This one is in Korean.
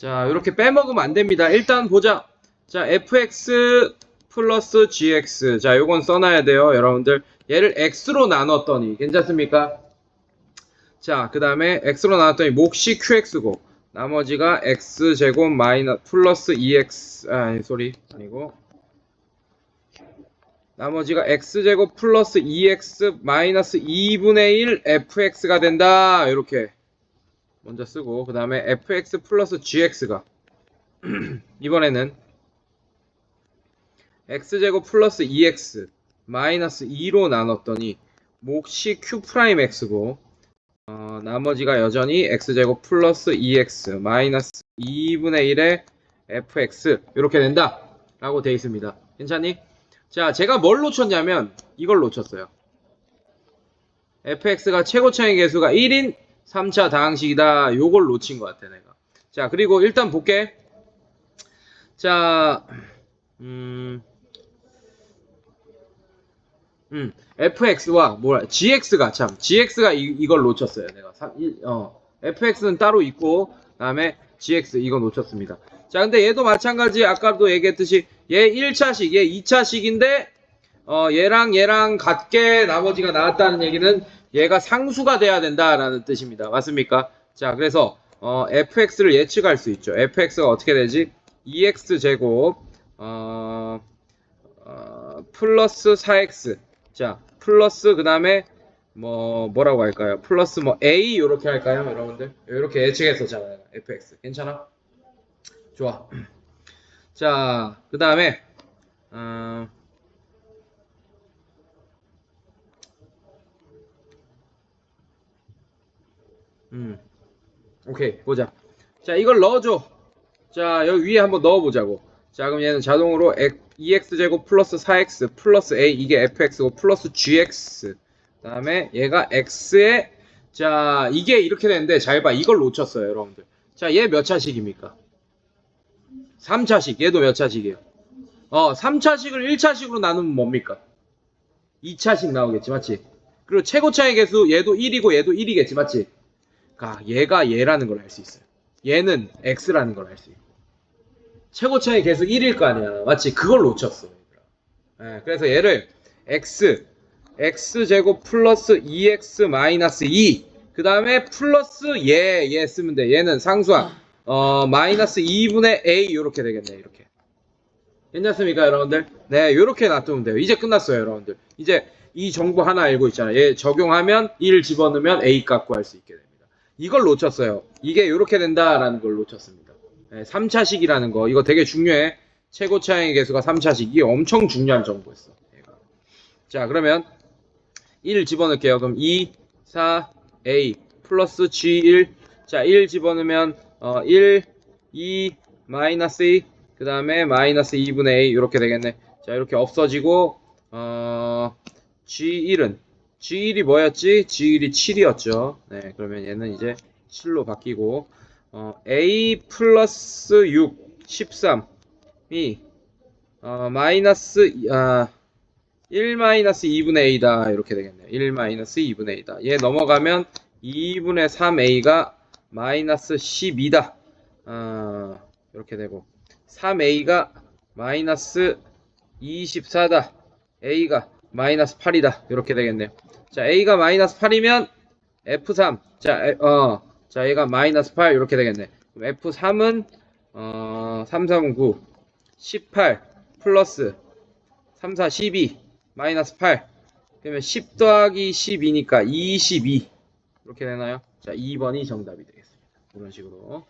자, 이렇게 빼먹으면 안 됩니다. 일단 보자. 자, fx 플러스 gx. 자, 요건 써놔야 돼요, 여러분들. 얘를 x로 나눴더니, 괜찮습니까? 자, 그 다음에 x로 나눴더니 몫이 qx고, 나머지가 x제곱 마이너 플러스 2x, 아, 소리, 아니고. 나머지가 x제곱 플러스 2x 마이너스 2분의 1 fx가 된다. 이렇게 먼저 쓰고 그 다음에 fx 플러스 gx가 이번에는 x제곱 플러스 2x 마이너스 2로 나눴더니 몫이 q 프라임 x고 어, 나머지가 여전히 x제곱 플러스 2x 마이너스 2분의 1의 fx 이렇게 된다 라고 되어 있습니다 괜찮니? 자 제가 뭘 놓쳤냐면 이걸 놓쳤어요 fx가 최고차의 개수가 1인 3차 다항식이다. 요걸 놓친 것 같아, 내가. 자, 그리고 일단 볼게. 자, 음, 음, fx와 뭐라, gx가 참, gx가 이, 이걸 놓쳤어요, 내가. 삼- 일- 어, fx는 따로 있고, 다음에 gx 이거 놓쳤습니다. 자, 근데 얘도 마찬가지, 아까도 얘기했듯이, 얘 1차식, 얘 2차식인데, 어, 얘랑 얘랑 같게 나머지가 나왔다는 얘기는 얘가 상수가 돼야 된다라는 뜻입니다. 맞습니까? 자, 그래서 어, fx를 예측할 수 있죠. fx가 어떻게 되지? 2x 제곱 어, 어, 플러스 4x. 자, 플러스 그다음에 뭐 뭐라고 할까요? 플러스 뭐 a 이렇게 할까요, 여러분들? 이렇게 예측했었잖아요. fx. 괜찮아? 좋아. 자, 그다음에 어, 음. 오케이, 보자. 자, 이걸 넣어줘. 자, 여기 위에 한번 넣어보자고. 자, 그럼 얘는 자동으로 2x제곱 플러스 4x 플러스 a, 이게 fx고 플러스 gx. 그 다음에 얘가 x에, 자, 이게 이렇게 되는데, 잘 봐. 이걸 놓쳤어요, 여러분들. 자, 얘 몇 차식입니까? 3차식. 얘도 몇 차식이에요? 어, 3차식을 1차식으로 나누면 뭡니까? 2차식 나오겠지, 맞지? 그리고 최고차의 개수, 얘도 1이고 얘도 1이겠지, 맞지? 가 얘가 얘라는 걸 알 수 있어요. 얘는 x라는 걸 알 수 있고 최고차의 개수 1일 거 아니야. 맞지? 그걸 놓쳤어. 예, 그래서 얘를 x x 제곱 플러스 2x 마이너스 2. 그 다음에 플러스 얘, 얘 쓰면 돼. 얘는 상수항. 어, 마이너스 2분의 a 이렇게 되겠네. 이렇게. 괜찮습니까, 여러분들? 네, 이렇게 놔두면 돼요. 이제 끝났어요, 여러분들. 이제 이 정보 하나 알고 있잖아요. 얘 적용하면 1 집어넣으면 a 값 구할 수 있게 됩니다. 이걸 놓쳤어요. 이게 이렇게 된다라는 걸 놓쳤습니다. 네, 3차식이라는 거. 이거 되게 중요해. 최고차의 개수가 3차식. 이게 엄청 중요한 정보였어. 자, 그러면 1 집어넣을게요. 그럼 2, 4, a 플러스 g1. 자, 1 집어넣으면 어, 1, 2, 마이너스 2, 그 다음에 마이너스 2분의 a 이렇게 되겠네. 자, 이렇게 없어지고 어, g1은 G1이 뭐였지? G1이 7이었죠. 네, 그러면 얘는 이제 7로 바뀌고, 어, A 플러스 6, 13이, 어, 마이너스, 아, 1 마이너스 2분의 A다. 이렇게 되겠네요. 1 마이너스 2분의 A다. 얘 넘어가면 2분의 3A가 마이너스 12다. 아, 이렇게 되고, 3A가 마이너스 24다. A가 마이너스 8이다. 이렇게 되겠네요. 자, A가 마이너스 8이면 F3. 자, 에- 어, 자, 얘가 마이너스 8 이렇게 되겠네. 그럼 F3은 어, 3, 3, 9, 18 플러스 3, 4, 12 마이너스 8. 그러면 10 더하기 12니까 22 이렇게 되나요? 자, 2번이 정답이 되겠습니다. 이런 식으로.